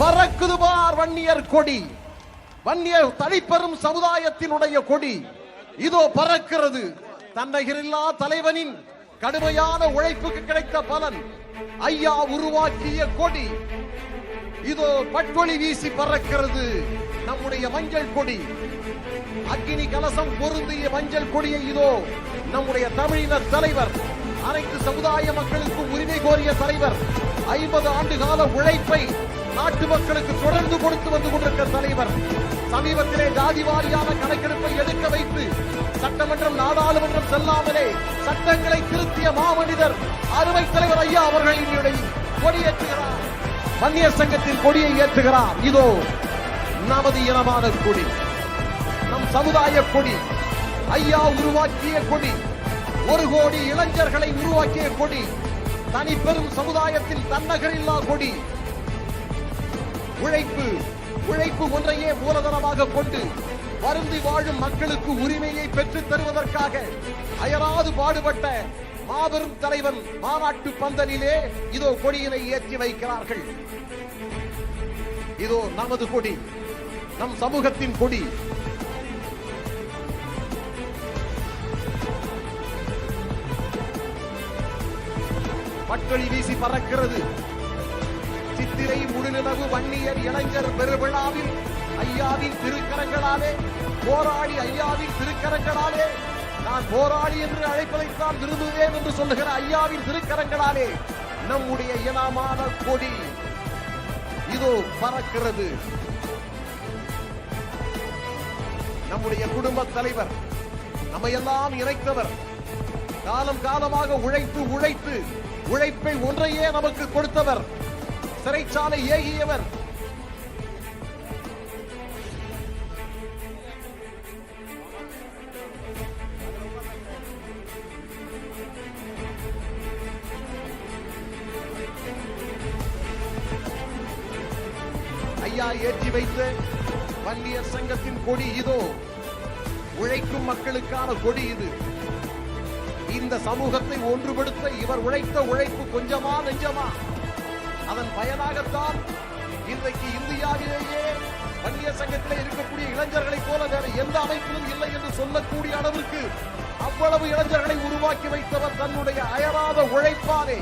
பறக்குது பார் வன்னியர் கொடி. வன்னியர் தனிப்பெரும் சமுதாயத்தினுடைய கொடி. இதோ பறக்கிறது. தன்னகிரில்லா தலைவனின் கடுமையான உழைப்புக்கு கிடைத்த பலன். ஐயா உருவாக்கிய கொடி. இதோ பட்டொளி வீசி பறக்கிறது நம்முடைய மஞ்சள் கொடி. அக்னி கலசம் பொருந்திய மஞ்சள் கொடியை இதோ நம்முடைய தமிழினர் தலைவர் அனைத்து சமுதாய மக்களுக்கு உரிமை கோரிய தலைவர் ஐம்பது ஆண்டு கால உழைப்பை நாட்டு மக்களுக்கு தொடர்ந்து கொடுத்து வந்து கொண்டிருக்கிற தலைவர் சமீபத்திலே ஜாதி வாரியான கணக்கெடுப்பை எடுக்க வைத்து சட்டமன்றம் நாடாளுமன்றம் செல்லாமலே சட்டங்களை திருத்திய மாமனிதர் அருமை தலைவர் ஐயா அவர்கள் என்னுடைய கொடியேற்றுகிறார். வன்னியர் சங்கத்தின் கொடியை ஏற்றுகிறார். இதோ நமது இனமான கொடி நம் சமுதாய கொடி ஐயா உருவாக்கிய கொடி ஒரு கோடி இளைஞர்களை உருவாக்கிய கொடி தனி பெரும் சமுதாயத்தில் தன்னகரில்லா கொடி உழைப்பு உழைப்பு ஒன்றையே மூலதனமாக கொண்டு வருந்தி வாழும் மக்களுக்கு உரிமையை பெற்றுத் தருவதற்காக அயராது பாடுபட்ட மாபெரும் தலைவன் மாநாட்டு பந்தலிலே இதோ கொடியினை ஏற்றி வைக்கிறார்கள். இதோ நமது கொடி நம் சமூகத்தின் கொடி. மக்களை வீசி பறக்கிறது. சித்திரை முழுநிலவு வன்னியர் இளைஞர் பெருவிழாவில் ஐயாவின் திருக்கரங்களாலே போராடி ஐயாவின் திருக்கரங்களாலே நான் போராடி என்று அழைப்பதைத்தான் விரும்புவேன் என்று சொல்லுகிற ஐயாவின் திருக்கரங்களாலே நம்முடைய இனமான கொடி இதோ பறக்கிறது. நம்முடைய குடும்ப தலைவர் நம்ம எல்லாம் இணைத்தவர் காலம் காலமாக உழைத்து உழைத்து உழைப்பை ஒன்றையே நமக்கு கொடுத்தவர் சிறைச்சாலை ஏகியவர். ஐயா ஏற்றி வைத்த வன்னியர் சங்கத்தின் கொடி இதோ. உழைக்கும் மக்களுக்கான கொடி இது. இந்த சமூகத்தை ஒன்றுபடுத்த இவர் உழைத்த உழைப்பு கொஞ்சமா நெஞ்சமா? அதன் பயனாகத்தான் இன்றைக்கு இந்தியாவிலேயே வன்னிய சங்கத்திலே இருக்கக்கூடிய இளைஞர்களை போல வேற எந்த அமைப்பிலும் இல்லை என்று சொல்லக்கூடிய அளவிற்கு அவ்வளவு இளைஞர்களை உருவாக்கி வைத்தவர் தன்னுடைய அயராத உழைப்பாலே.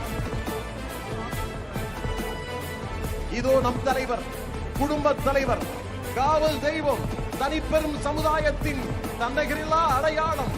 இதோ நம் தலைவர் குடும்ப தலைவர் காவல் தெய்வம் தனிப்பெரும் சமுதாயத்தின் தன்னகிரில்லா அடையாளம்.